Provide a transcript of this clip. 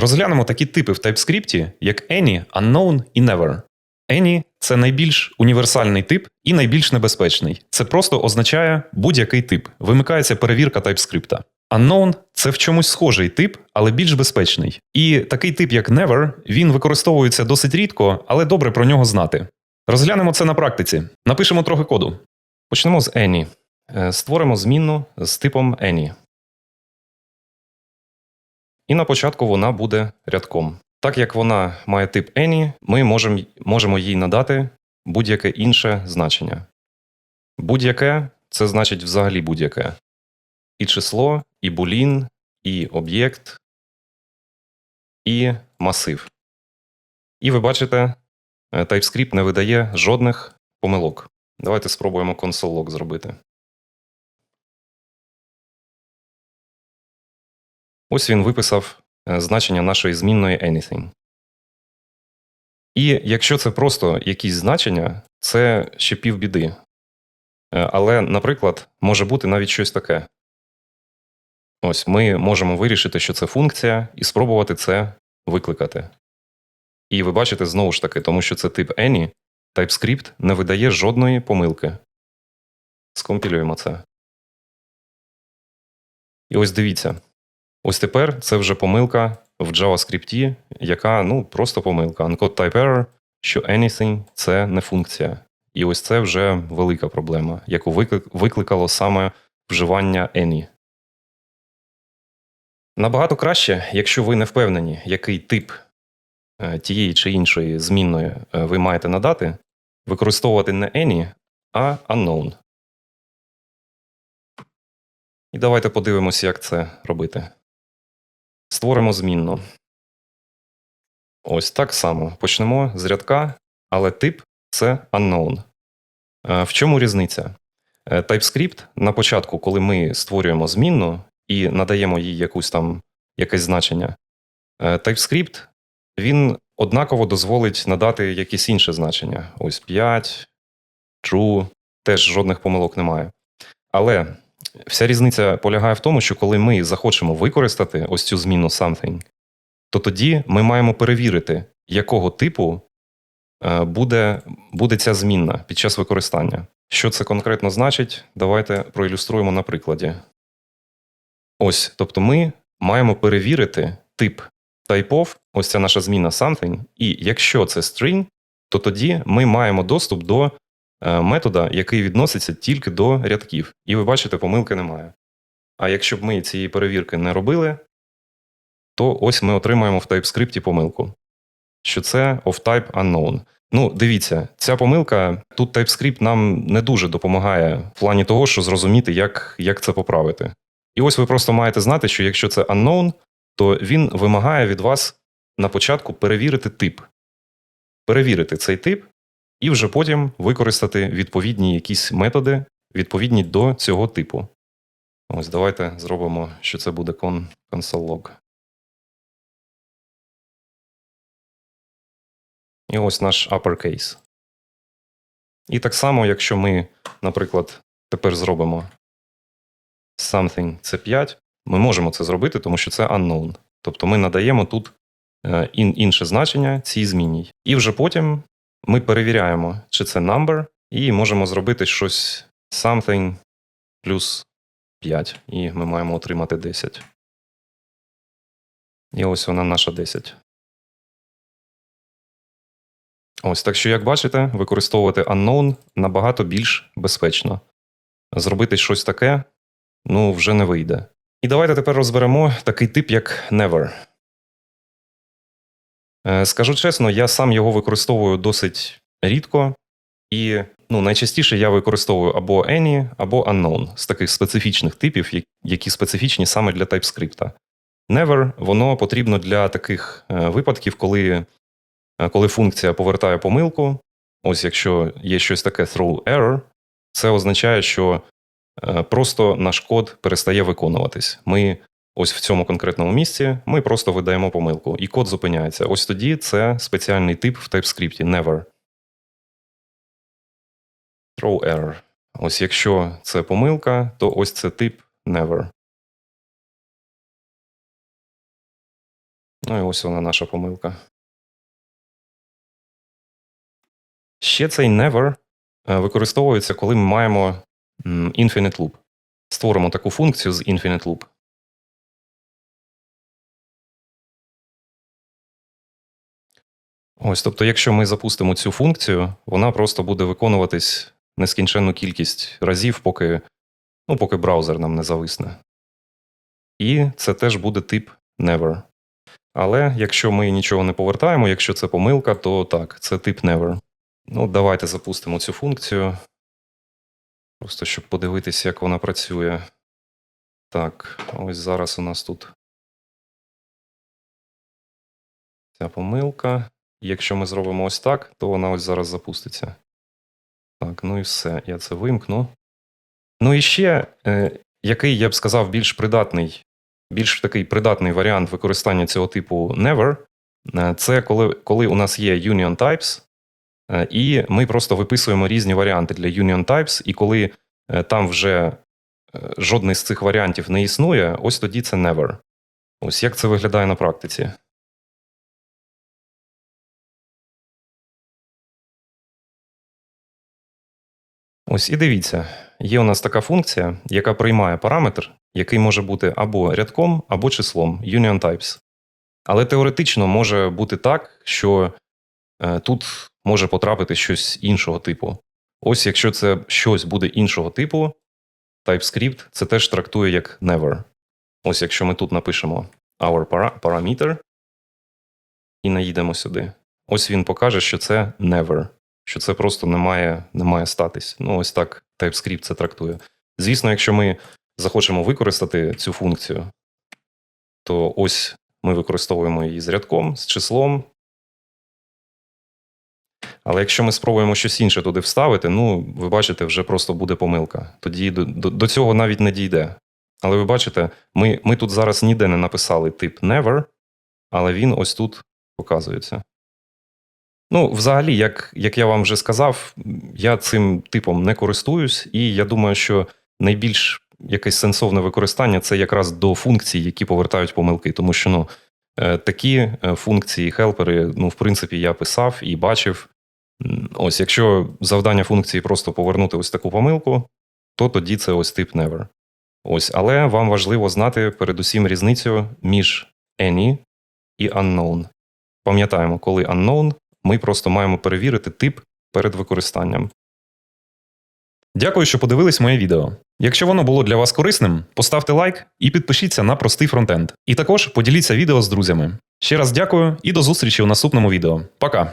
Розглянемо такі типи в TypeScript, як any, unknown і never. Any – це найбільш універсальний тип і найбільш небезпечний. Це просто означає будь-який тип. Вимикається перевірка TypeScript. Unknown – це в чомусь схожий тип, але більш безпечний. І такий тип, як never, він використовується досить рідко, але добре про нього знати. Розглянемо це на практиці. Напишемо трохи коду. Почнемо з any. Е, Створимо змінну з типом any. І на початку вона буде рядком. Так як вона має тип any, ми можемо, можемо їй надати будь-яке інше значення. Будь-яке це значить взагалі будь-яке. І число, і булін, і об'єкт, і масив. І ви бачите, е, TypeScript не видає жодних помилок. Давайте спробуємо console.log зробити. Ось він виписав е, значення нашої змінної anything. І якщо це просто якісь значення, це ще півбіди. Е, Але, наприклад, може бути навіть щось таке. Ось ми можемо вирішити, що це функція, і спробувати це викликати. І ви бачите знову ж таки, тому що це тип any, TypeScript не видає жодної помилки. Скомпілюємо це. І ось дивіться. Ось тепер це вже помилка в JavaScript, яка ну, просто помилка. Uncode type error, що anything це не функція. І ось це вже велика проблема, яку викликало саме вживання any. Набагато краще, якщо ви не впевнені, який тип е, тієї чи іншої змінної е, ви маєте надати, використовувати не any, а unknown. І давайте подивимося, як це робити. Створимо змінну. Ось так само. Почнемо з рядка, але тип це unknown. Е, В чому різниця? Е, TypeScript на початку, коли ми створюємо змінну і надаємо їй якусь там якесь значення, е, TypeScript він однаково дозволить надати якесь інше значення. Ось 5, true, теж жодних помилок немає. Але вся різниця полягає в тому, що коли ми захочемо використати ось цю зміну something, то тоді ми маємо перевірити, якого типу е, буде, буде ця змінна під час використання. Що це конкретно значить, давайте проілюструємо на прикладі. Ось, тобто ми маємо перевірити тип typeof, ось ця наша зміна something, і якщо це string, то тоді ми маємо доступ до метода, який відноситься тільки до рядків. І ви бачите, помилки немає. А якщо б ми цієї перевірки не робили, то ось ми отримаємо в TypeScript помилку, що це of type unknown. Ну, дивіться, ця помилка тут TypeScript нам не дуже допомагає в плані того, що зрозуміти, як, як це поправити. І ось ви просто маєте знати, що якщо це unknown, то він вимагає від вас на початку перевірити тип. Перевірити цей тип, і вже потім використати відповідні якісь методи, відповідні до цього типу. Ось давайте зробимо, що це буде con console.log. І ось наш uppercase. І так само, якщо ми, наприклад, тепер зробимо something це 5, ми можемо це зробити, тому що це unknown. Тобто ми надаємо тут е, інше значення цій змінній. І вже потім ми перевіряємо, чи це number, і можемо зробити щось something плюс 5, і ми маємо отримати 10. І ось вона наша 10. Ось так що, як бачите, використовувати unknown набагато більш безпечно. Зробити щось таке ну, вже не вийде. І давайте тепер розберемо такий тип, як never. Е, Скажу чесно, я сам його використовую досить рідко, і ну, найчастіше я використовую або any, або unknown з таких специфічних типів, які специфічні саме для TypeScript. Never воно потрібно для таких е, випадків, коли, е, коли функція повертає помилку. Ось якщо є щось таке throw error, це означає, що просто наш код перестає виконуватись. Ми ось в цьому конкретному місці ми просто видаємо помилку, і код зупиняється. Ось тоді це спеціальний тип в TypeScript never. Throw error. Ось якщо це помилка, то ось це тип never. Ну і ось вона наша помилка. Ще цей never е, використовується, коли ми маємо infinite loop. Створимо таку функцію з infinite loop. Ось, тобто, якщо ми запустимо цю функцію, вона просто буде виконуватись нескінченну кількість разів, поки, ну, поки браузер нам не зависне. І це теж буде тип never. Але якщо ми нічого не повертаємо, якщо це помилка, то так, це тип never. Ну, давайте запустимо цю функцію. Просто щоб подивитися, як вона працює. Так, ось зараз у нас тут ця помилка. Якщо ми зробимо ось так, то вона ось зараз запуститься. Так, ну і все. Я це вимкну. Ну і ще, е, який я б сказав, більш придатний, більш такий придатний варіант використання цього типу never, е, це коли, коли у нас є union types, е, і ми просто виписуємо різні варіанти для union types, і коли е, там вже е, жодний з цих варіантів не існує, ось тоді це never. Ось як це виглядає на практиці. Ось і дивіться, є у нас така функція, яка приймає параметр, який може бути або рядком, або числом union types. Але теоретично може бути так, що е, тут може потрапити щось іншого типу. Ось якщо це щось буде іншого типу, TypeScript це теж трактує як never. Ось якщо ми тут напишемо our para- parameter і наїдемо сюди. Ось він покаже, що це never, що це просто не має, не має статись. Ну, ось так TypeScript це трактує. Звісно, якщо ми захочемо використати цю функцію, то ось ми використовуємо її з рядком, з числом. Але якщо ми спробуємо щось інше туди вставити, ну, ви бачите, вже просто буде помилка. Тоді до, до, до цього навіть не дійде. Але ви бачите, ми, ми тут зараз ніде не написали тип never, але він ось тут показується. Ну, взагалі, як, як я вам вже сказав, я цим типом не користуюсь, і я думаю, що найбільш якесь сенсовне використання це якраз до функцій, які повертають помилки. Тому що ну, е, такі е, функції, хелпери, ну, в принципі, я писав і бачив. Ось, якщо завдання функції просто повернути ось таку помилку, то тоді це ось тип never. Ось, але вам важливо знати передусім різницю між any і unknown. Пам'ятаємо, коли unknown, ми просто маємо перевірити тип перед використанням. Дякую, що подивились моє відео. Якщо воно було для вас корисним, поставте лайк і підпишіться на простий фронтенд. І також поділіться відео з друзями. Ще раз дякую і до зустрічі у наступному відео. Пока!